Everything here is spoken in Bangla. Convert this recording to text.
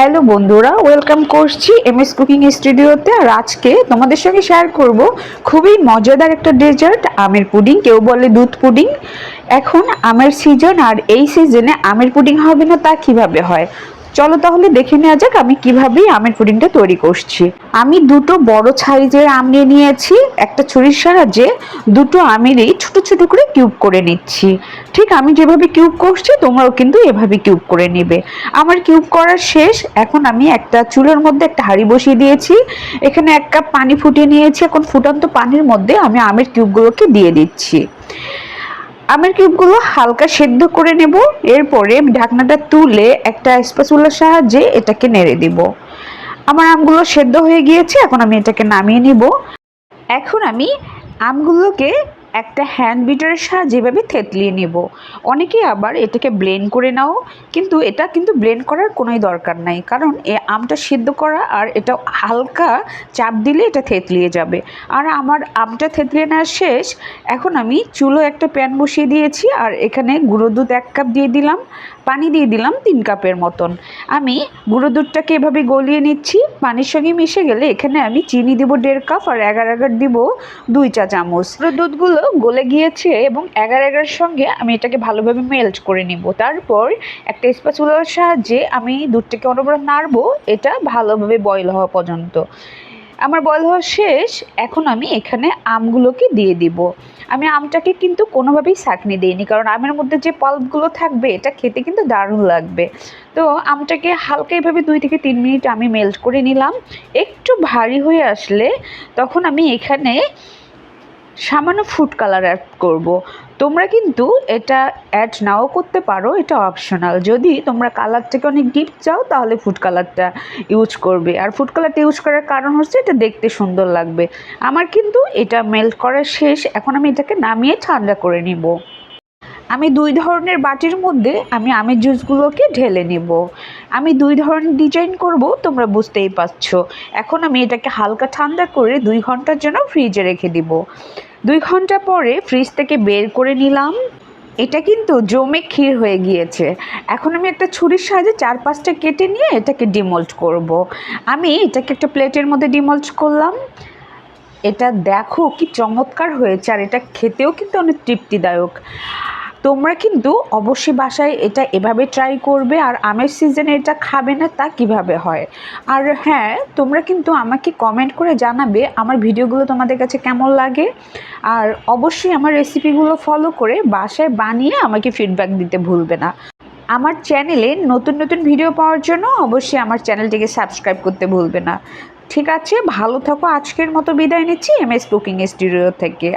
হ্যালো বন্ধুরা ওয়েলকাম করছি এম এস কুকিং স্টুডিওতে আর আজকে তোমাদের সঙ্গে শেয়ার করব খুবই মজাদার একটা ডেজার্ট আমের পুডিং কেউ বলে দুধ পুডিং এখন আমের সিজন আর এই সিজনে আমের পুডিং হবে না তা কীভাবে হয়? চলো তাহলে দেখে নেওয়া যাক আমি কীভাবে আমের পুডিংটা তৈরি করছি। আমি দুটো বড় সাইজের আম নিয়ে নিয়েছি, একটা ছুরির সাহায্যে দুটো আমেরই ছোট ছোট করে কিউব করে নিচ্ছি। ঠিক আমি যেভাবে কিউব করছি, তোমরাও কিন্তু এভাবে কিউব করে নেবে। আমার কিউব করা শেষ, এখন আমি একটা চুলোর মধ্যে একটা হাঁড়ি বসিয়ে দিয়েছি। এখানে এক কাপ পানি ফুটিয়ে নিয়েছি, এখন ফুটন্ত পানির মধ্যে আমি আমের কিউবগুলোকে দিয়ে দিচ্ছি। আমের কিউবগুলো হালকা সেদ্ধ করে নেব। এরপরে ঢাকনাটা তুলে একটা স্প্যাচুলার সাহায্যে এটাকে নেড়ে দিব। আমার আমগুলো সেদ্ধ হয়ে গিয়েছে, এখন আমি এটাকে নামিয়ে নিব। এখন আমি আমগুলোকে একটা হ্যান্ড বিটারের সাহায্যে এভাবে থেতলিয়ে নেব। অনেকেই আবার এটাকে ব্লেন্ড করে নাও, কিন্তু এটা কিন্তু ব্লেন্ড করার কোনোই দরকার নাই, কারণ এ আমটা সিদ্ধ করা আর এটা হালকা চাপ দিলে এটা থেতলিয়ে যাবে। আর আমার আমটা থেতলিয়ে নেওয়া শেষ, এখন আমি চুলো একটা প্যান বসিয়ে দিয়েছি আর এখানে গুঁড়ো দুধ এক কাপ দিয়ে দিলাম, পানি দিয়ে দিলাম তিন কাপের মতন। আমি গুঁড়ো দুধটাকে এভাবে গলিয়ে নিচ্ছি পানির সঙ্গে মিশে গেলে এখানে আমি চিনি দিব দেড় কাপ আর এগার এগার দিব দুই চা চামচ। দুধগুলো গলে গিয়েছে এবং এগার এগার সঙ্গে আমি এটাকে ভালোভাবে মেল্ট করে নিব। তারপর একটা স্প্যাচুলার সাহায্যে আমি দুধটাকে অনবরত নাড়বো, এটা ভালোভাবে বয়ল হওয়া পর্যন্ত। আমার বয়ল হওয়া শেষ, এখন আমি এখানে আমগুলোকে দিয়ে দিব। আমি আমটাকে কিন্তু কোনোভাবেই ছাঁকনি দিইনি, কারণ আমের মধ্যে যে পাল্পগুলো থাকবে, এটা খেতে কিন্তু দারুণ লাগবে। তো আমটাকে হালকা এভাবে দুই থেকে তিন মিনিট আমি মেল্ট করে নিলাম। একটু ভারী হয়ে আসলে তখন আমি এখানে সামান্য ফুড কালার অ্যাড করব। তোমরা কিন্তু এটা অ্যাড নাও করতে পারো, এটা অপশনাল যদি তোমরা কালারটাকে অনেক ডিপ চাও, তাহলে ফুড কালারটা ইউজ করবে। আর ফুড কালারটা ইউজ করার কারণ হচ্ছে এটা দেখতে সুন্দর লাগবে। আমার কিন্তু এটা মেল্ট করা শেষ, এখন আমি এটাকে নামিয়ে ঠান্ডা করে নিব। আমি দুই ধরনের বাটির মধ্যে আমি আমের জুসগুলোকে ঢেলে নেব। আমি দুই ধরনের ডিজাইন করব, তোমরা বুঝতেই পারছ। এখন আমি এটাকে হালকা ঠান্ডা করে দুই ঘণ্টার জন্য ফ্রিজে রেখে দিব। দুই ঘণ্টা পরে ফ্রিজ থেকে বের করে নিলাম। এটা কিন্তু জমে ক্ষীর হয়ে গিয়েছে। এখন আমি একটা ছুরির সাহায্যে চার পাঁচটা কেটে নিয়ে এটাকে ডিমল্ট করব। আমি এটাকে একটা প্লেটের মধ্যে ডিমল্ট করলাম। এটা দেখো কি চমৎকার হয়েছে, আর এটা খেতেও কিন্তু অনেক তৃপ্তিদায়ক। তোমরা কিন্তু অবশ্যই বাসায় এটা এভাবে ট্রাই করবে আর আমের সিজনে এটা খাবে না, তা কীভাবে হয়? আর হ্যাঁ তোমরা কিন্তু আমাকে কমেন্ট করে জানাবে আমার ভিডিওগুলো তোমাদের কাছে কেমন লাগে। আর অবশ্যই আমার রেসিপিগুলো ফলো করে বাসায় বানিয়ে আমাকে ফিডব্যাক দিতে ভুলবে না। আমার চ্যানেলে নতুন নতুন ভিডিও পাওয়ার জন্য অবশ্যই আমার চ্যানেলটিকে সাবস্ক্রাইব করতে ভুলবে না। ঠিক আছে, ভালো থাকো, আজকের মতো বিদায় নিচ্ছি এম এস কুকিং স্টুডিও থেকে।